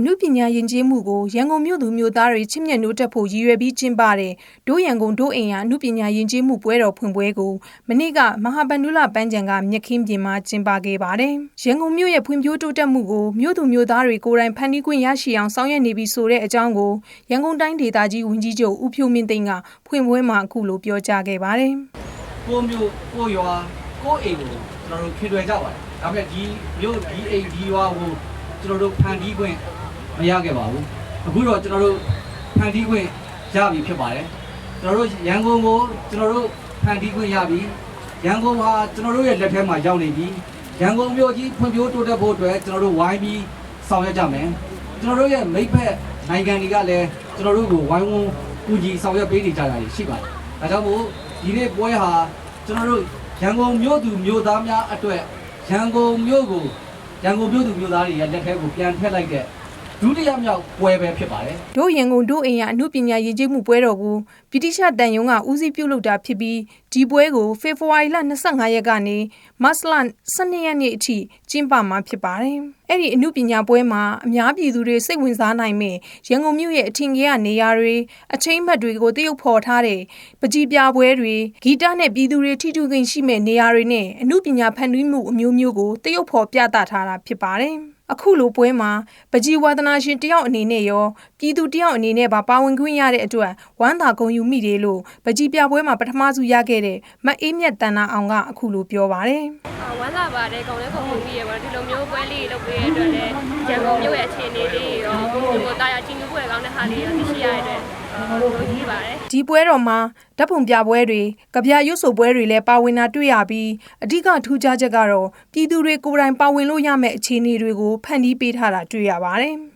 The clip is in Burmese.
အမှုပညာယဉ်ကျေးမှုကိုရန်ကုန်မြို့သူမြို့သားတွေချစ်မြတ်နိုးတက်ဖို့ရည်ရွယ်ပြီးကျင်းပတဲ့ဒို့ရန်ကုန်ဒို့အိမ်ယာအမှုပညာယဉ်ကျေးမှုပွဲတော်ဖွင့်ပွဲကိုမနေ့ကမဟာဗန္ဓုလပန်းချံကမြက်ခင်းပြင်မှာကျင်းပခဲ့ပါတယ်။ရန်ကုန်မြို့ရဲ့ဖွံ့ဖြိုးတိုးတက်မှုကိုမြို့သူမြို့သားတွေကိုယ်တိုင်ဖန်တီးခွင့်ရရှိအောင်ဆောင်ရွက်နေပြီဆိုတဲ့အကြောင်းကိုရန်ကုန်တိုင်းဒေသကြီးဝန်ကြီးချုပ်ဦးဖြိုးမင်းသိန်းကဖွင့်ပွဲမှာအခုလိုပြောကြားခဲ့ပါတယ်။ကိုမျိုးကိုရွာကိုအိမ်ကိုကျွန်တော်တို့ခင်တွယ်ကြပါတယ်ဒါပေမဲ့ဒီမျိုးဒီအိမ်ဒီရွာကိုကျွန်တော်တို့ဖန်တီးခွင့် မရခဲ့ပါဘူးအခုတော့ကျွန်တော်တို့ဖန်တီးခွင့်ရပြီဖြစ်ပါတယ်ကျွန်တော်တို့ရန်ကုန်ကိုကျွန်တော်တို့ဖန်တီးခွင့်ရပြီရန်ကုန်ဟာကျွန်တော်တို့ရဲ့လက်ထဲမှာရောက်နေပြီရန်ကုန်မြို့ကြီးဖွံ့ဖြိုးတိုးတက်ဖို့အတွက်ကျွန်တော်တို့ဝိုင်းပြီးဆောင်ရွက်ကြမယ်ကျွန်တော်တို့ရဲ့မိဖက်နိုင်ငံတွေကလည်းကျွန်တော်တို့ကိုဝိုင်းဝန်းကူညီဆောင်ရွက်ပေးနေကြတာရှိပါတယ်ဒါကြောင့်မို့ဒီနေ့ပွဲဟာကျွန်တော်တို့ရန်ကုန်မြို့သူမြို့သားများအတွက်ရန်ကုန်မြို့ကိုရန်ကုန်မြို့သူမြို့သားတွေရဲ့လက်ထဲကိုပြန်ထည့်လိုက်တဲ့ ဒုတိယမြောက်ပွဲပဲဖြစ်ပါတယ်တို့ရန်ကုန်တို့အိမ်ရအမှုပညာယဉ်ကျေးမှုပွဲတော်ကိုဗြိတိရှတန်ယုံကဦးစီးပြုလုပ်တာဖြစ်ပြီး ဒီပွဲကို ဖေဖော်ဝါရီလ25ရက်ကနေမတ်လ12ရက်နေ့အထိကျင်းပမှာဖြစ်ပါတယ်။အဲ့ဒီအမှုပညာပွဲမှာအများပြည်သူတွေစိတ်ဝင်စားနိုင်မဲ့ရန်ကုန်မြို့ရဲ့အထင်ကြီးကနေရာတွေအချိန်မှတ်တွေကိုတရုပ်ဖော်ထားတဲ့ပကြီးပြပွဲတွေဂီတနဲ့ပြည်သူတွေထိထုခင်ရှိမဲ့နေရာတွေနဲ့အမှုပညာဖန်တီးမှုအမျိုးမျိုးကိုတရုပ်ဖော်ပြသထားတာဖြစ်ပါတယ်။အခုလိုပွဲမှာပကြီးဝါသနာရှင်တယောက်အနေနဲ့ရောပြည်သူတယောက်အနေနဲ့ပါပါဝင်ခွင့်ရတဲ့အတွက်ဝမ်းသာဂုဏ်ယူမိတယ်လို့ပကြီးပြပွဲမှာပထမဆုရခဲ့တဲ့မအေးမြတ်တန်နာအောင်ကအခုလိုပြောပါတယ်အာဝမ်းသာပါတယ်ကောင်းလဲခုံခုံပြီးရပါဒီလိုမျိုးပွဲလေးလုပ်ပေးရတဲ့အတွက်လည်းရန်ကုန်မြို့ရဲ့အခြေအနေလေးရောဒီလိုတာယာချင်းမှုပွဲကောင်းတဲ့ဟာလေးရောသိရှိရတဲ့အတွက်အာလို့ကြီးပါတယ်ဒီပွဲတော်မှာဓာတ်ပုံပြပွဲတွေကြပြရွတ်ဆိုပွဲတွေလည်းပါဝင်တာတွေ့ရပြီးအဓိကထူးခြားချက်ကတော့ပြည်သူတွေကိုယ်တိုင်ပါဝင်လို့ရမယ့်အခြေအနေတွေကိုဖန်တီးပေးထားတာတွေ့ရပါတယ်